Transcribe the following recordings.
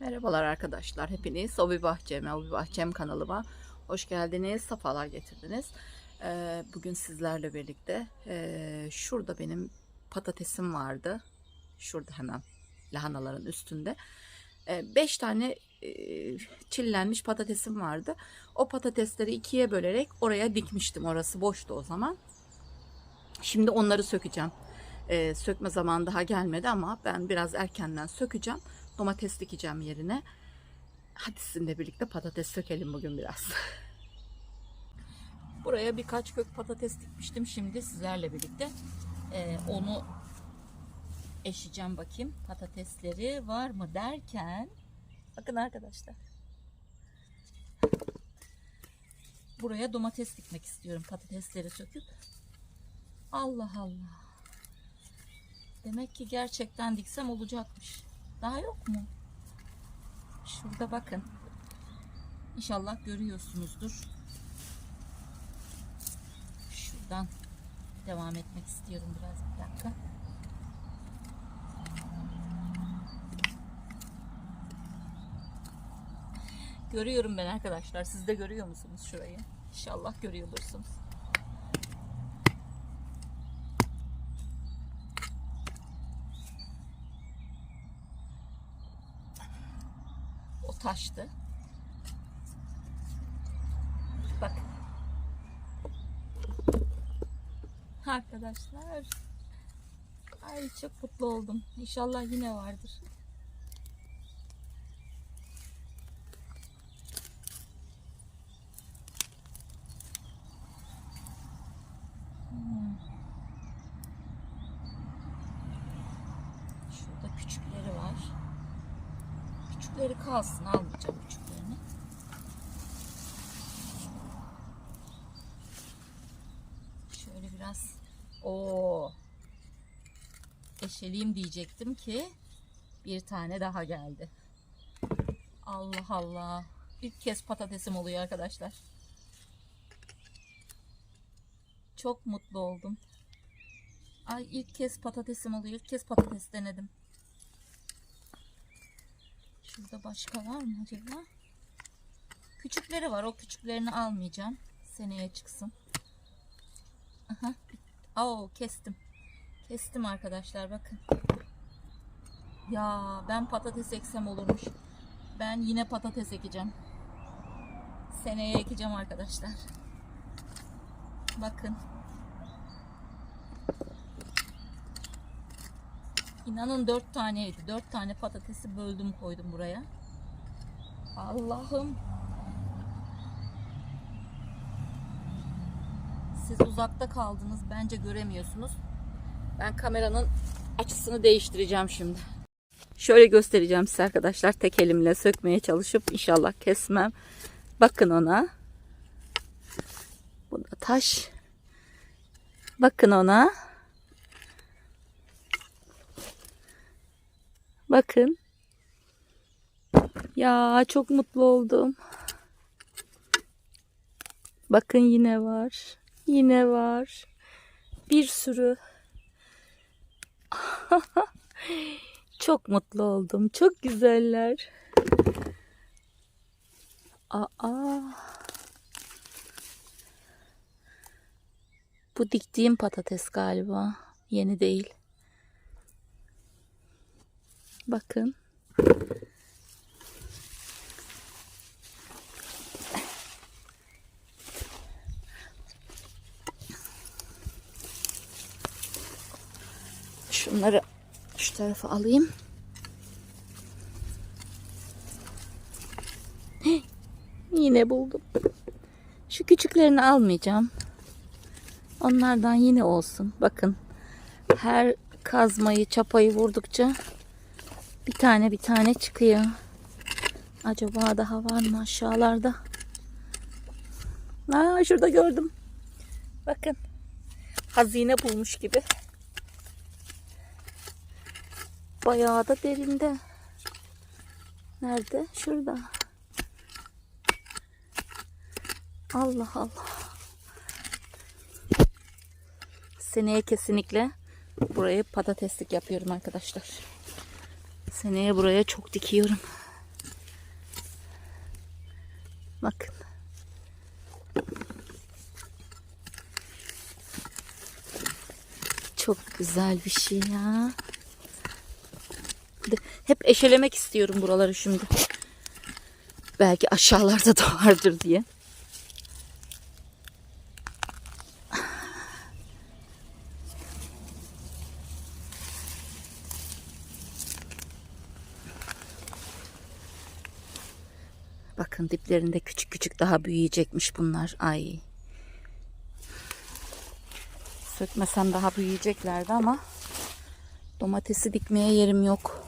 Merhabalar arkadaşlar. Hepiniz Obi Bahçem, Obi Bahçem kanalıma hoş geldiniz. Safalar getirdiniz. Ee, bugün sizlerle birlikte ee, şurada benim patatesim vardı. Şurada hemen lahanaların üstünde. 5 tane ee, çillenmiş patatesim vardı. O patatesleri ikiye bölerek oraya dikmiştim. Orası boştu o zaman. Şimdi onları sökeceğim. Ee, sökme zamanı daha gelmedi ama ben biraz erkenden sökeceğim. Domates dikeceğim yerine. Hadi sizinle birlikte patates sökelim bugün biraz. Buraya birkaç kök patates dikmiştim. Şimdi sizlerle birlikte e, onu eşeceğim bakayım. Patatesleri var mı derken bakın arkadaşlar. Buraya domates dikmek istiyorum. Patatesleri söküp. Allah Allah. Demek ki gerçekten diksem olacakmış. Daha yok mu? Şurada bakın. İnşallah görüyorsunuzdur. Şuradan devam etmek istiyorum biraz bir dakika. Görüyorum ben arkadaşlar. Siz de görüyor musunuz şurayı? İnşallah görüyorsunuz. Taştı. Bak. Arkadaşlar. Ay çok mutlu oldum. İnşallah yine vardır. Hmm. Şurada küçükleri var. Küçükleri kalsın almayacağım küçüklerini. Şöyle biraz o eşeleyim diyecektim ki bir tane daha geldi. Allah Allah. İlk kez patatesim oluyor arkadaşlar. Çok mutlu oldum. Ay ilk kez patatesim oluyor. İlk kez patates denedim. Şurada başka var mı acaba? Küçükleri var. O küçüklerini almayacağım. Seneye çıksın. Aha. Oo, kestim. Kestim arkadaşlar bakın. Ya ben patates eksem olurmuş. Ben yine patates ekeceğim. Seneye ekeceğim arkadaşlar. Bakın. İnanın dört taneydi. Dört tane patatesi böldüm koydum buraya. Allah'ım. Siz uzakta kaldınız. Bence göremiyorsunuz. Ben kameranın açısını değiştireceğim şimdi. Şöyle göstereceğim size arkadaşlar. Tek elimle sökmeye çalışıp inşallah kesmem. Bakın ona. Bu da taş. Bakın ona. Bakın. Ya çok mutlu oldum. Bakın yine var. Yine var. Bir sürü. çok mutlu oldum. Çok güzeller. Aa. Bu diktiğim patates galiba. Yeni değil. Bakın. Şunları şu tarafa alayım. Yine buldum. Şu küçüklerini almayacağım. Onlardan yine olsun. Bakın. Her kazmayı, çapayı vurdukça bir tane bir tane çıkıyor. Acaba daha var mı aşağılarda? Aa, şurada gördüm. Bakın. Hazine bulmuş gibi. Bayağı da derinde. Nerede? Şurada. Allah Allah. Seneye kesinlikle burayı patateslik yapıyorum arkadaşlar. Seneye buraya çok dikiyorum. Bakın. Çok güzel bir şey ya. Hep eşelemek istiyorum buraları şimdi. Belki aşağılarda da vardır diye. Bakın diplerinde küçük küçük daha büyüyecekmiş bunlar. Ay. Sökmesem daha büyüyeceklerdi ama domatesi dikmeye yerim yok.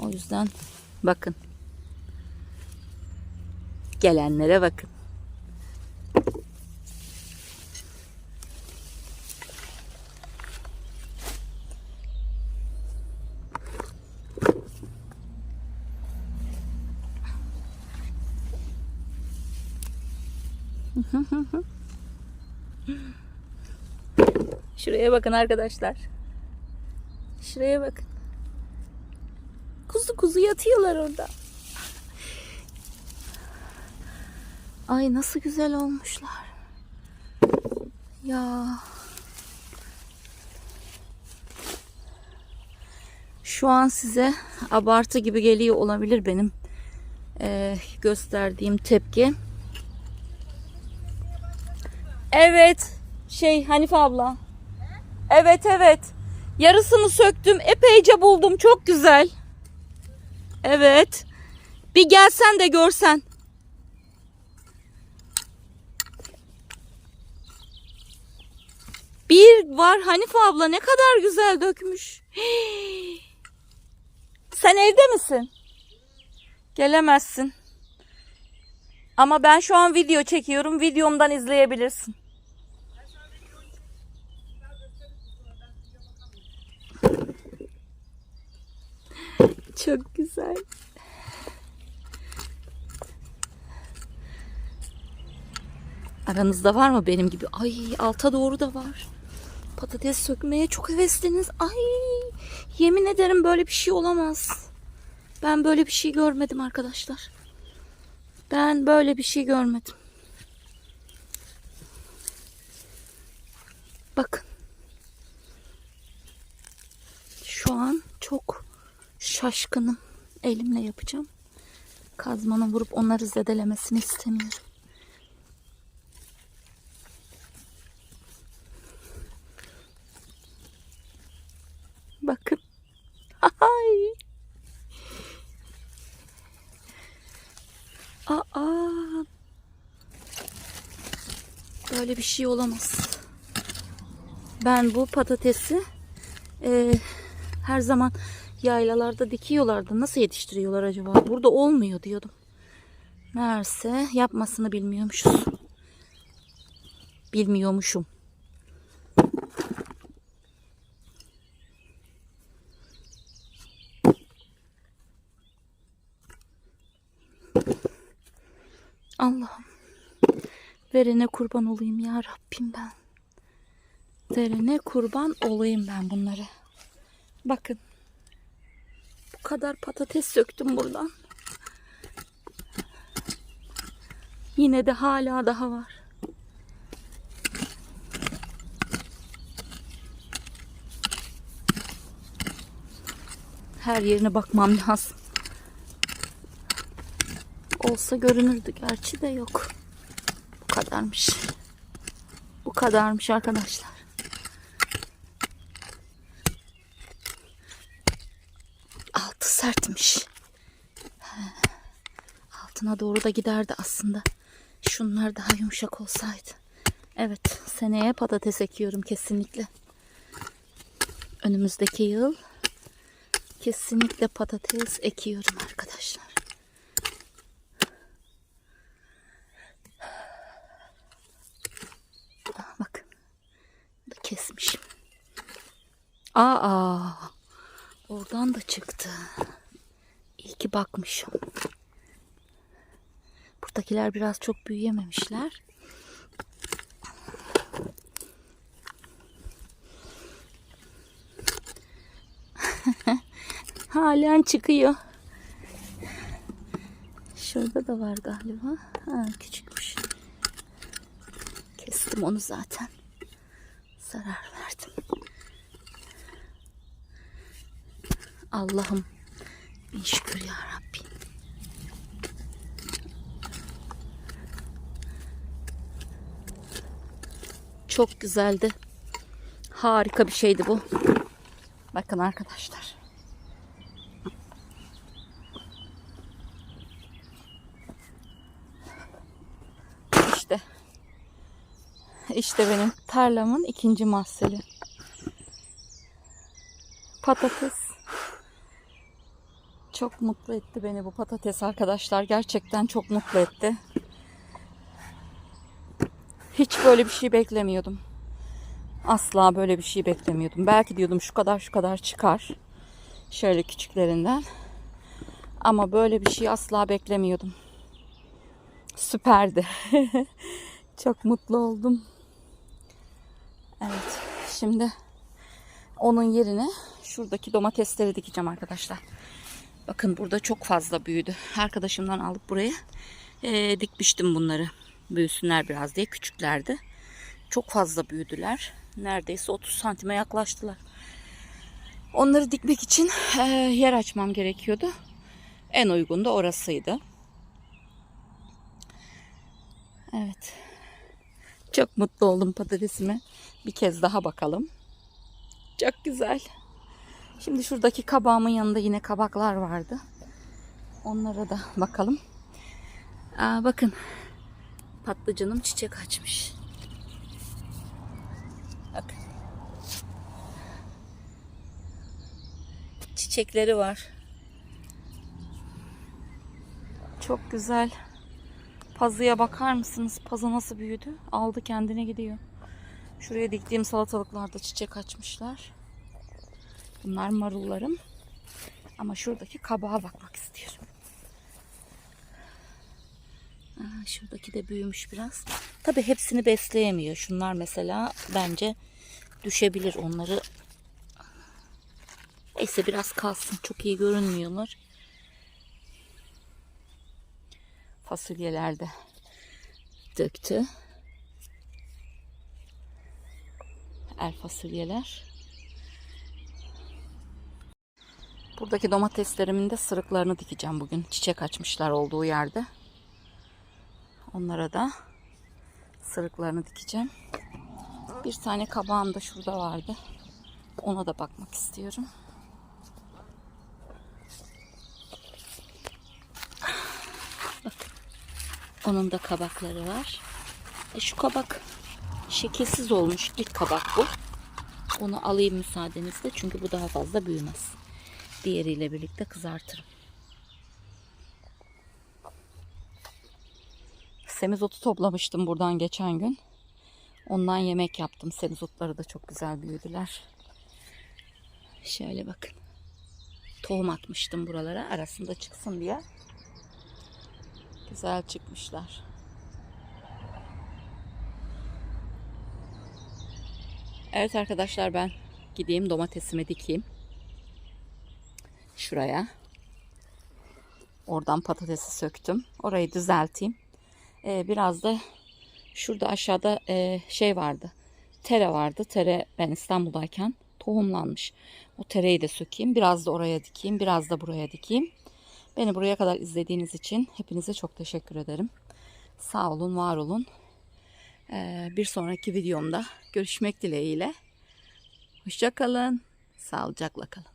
O yüzden bakın. Gelenlere bakın. Şuraya bakın arkadaşlar. Şuraya bakın. Kuzu kuzu yatıyorlar orada. Ay nasıl güzel olmuşlar. Ya. Şu an size abartı gibi geliyor olabilir benim eee, gösterdiğim tepki. Evet. Şey Hanife abla. Evet evet. Yarısını söktüm. Epeyce buldum. Çok güzel. Evet. Bir gelsen de görsen. Bir var Hanife abla ne kadar güzel dökmüş. Sen evde misin? Gelemezsin. Ama ben şu an video çekiyorum. Videomdan izleyebilirsin. Çok güzel. Aranızda var mı benim gibi? Ay alta doğru da var. Patates sökmeye çok hevesliniz. Ay yemin ederim böyle bir şey olamaz. Ben böyle bir şey görmedim arkadaşlar. Ben böyle bir şey görmedim. Bakın. Şu an çok şaşkınım. Elimle yapacağım. Kazmanın vurup onları zedelemesini istemiyorum. Bakın. Ay. Aa. Böyle bir şey olamaz. Ben bu patatesi e, her zaman yaylalarda dikiyorlardı. Nasıl yetiştiriyorlar acaba? Burada olmuyor diyordum. Meğerse yapmasını bilmiyormuşuz. Bilmiyormuşum. Allah'ım. Verene kurban olayım ya Rabbim ben. Verene kurban olayım ben bunları. Bakın. Bu kadar patates söktüm buradan. Yine de hala daha var. Her yerine bakmam lazım. Olsa görünürdü gerçi de yok. Bu kadarmış. Bu kadarmış arkadaşlar. Altına doğru da giderdi aslında. Şunlar daha yumuşak olsaydı. Evet, seneye patates ekiyorum kesinlikle. Önümüzdeki yıl kesinlikle patates ekiyorum arkadaşlar. Ah, Bakın. Da kesmişim. Aa, oradan da çıktı. İyi ki bakmışım. Buradakiler biraz çok büyüyememişler. Halen çıkıyor. Şurada da var galiba. Ha, küçükmüş. Kestim onu zaten. Zarar verdim. Allah'ım şükür ya Rabbim. Çok güzeldi. Harika bir şeydi bu. Bakın arkadaşlar. İşte. İşte benim tarlamın ikinci mahsulü. Patates. Çok mutlu etti beni bu patates arkadaşlar. Gerçekten çok mutlu etti. Hiç böyle bir şey beklemiyordum. Asla böyle bir şey beklemiyordum. Belki diyordum şu kadar şu kadar çıkar. Şöyle küçüklerinden. Ama böyle bir şey asla beklemiyordum. Süperdi. Çok mutlu oldum. Evet. Şimdi onun yerine şuradaki domatesleri dikeceğim arkadaşlar. Bakın burada çok fazla büyüdü. Arkadaşımdan alıp buraya eee, dikmiştim bunları. Büyüsünler biraz diye küçüklerdi. Çok fazla büyüdüler. Neredeyse 30 santime yaklaştılar. Onları dikmek için eee, yer açmam gerekiyordu. En uygun da orasıydı. Evet. Çok mutlu oldum patatesime. Bir kez daha bakalım. Çok güzel. Şimdi şuradaki kabağımın yanında yine kabaklar vardı. Onlara da bakalım. Aa, bakın. Patlıcanım çiçek açmış. Bakın. Çiçekleri var. Çok güzel. Pazıya bakar mısınız? Pazı nasıl büyüdü? Aldı kendine gidiyor. Şuraya diktiğim salatalıklarda çiçek açmışlar. Bunlar marullarım. Ama şuradaki kabağa bakmak istiyorum. Aa, şuradaki de büyümüş biraz. Tabi hepsini besleyemiyor. Şunlar mesela bence düşebilir onları. Neyse biraz kalsın. Çok iyi görünmüyorlar. Fasulyeler de döktü. El fasulyeler. Buradaki domateslerimin de sırıklarını dikeceğim bugün. Çiçek açmışlar olduğu yerde. Onlara da sırıklarını dikeceğim. Bir tane kabağım da şurada vardı. Ona da bakmak istiyorum. Onun da kabakları var. E şu kabak şekilsiz olmuş. İlk kabak bu. Onu alayım müsaadenizle çünkü bu daha fazla büyümez. Diğeriyle birlikte kızartırım. Semizotu toplamıştım buradan geçen gün. Ondan yemek yaptım. Semizotları da çok güzel büyüdüler. Şöyle bakın. Tohum atmıştım buralara arasında çıksın diye. Güzel çıkmışlar. Evet arkadaşlar ben gideyim domatesimi dikeyim. Şuraya. Oradan patatesi söktüm. Orayı düzelteyim. Ee, biraz da şurada aşağıda e, şey vardı. Tere vardı. Tere ben İstanbul'dayken tohumlanmış. O tereyi de sökeyim. Biraz da oraya dikeyim. Biraz da buraya dikeyim. Beni buraya kadar izlediğiniz için hepinize çok teşekkür ederim. Sağ olun, var olun. Ee, bir sonraki videomda görüşmek dileğiyle. Hoşçakalın. Sağlıcakla kalın.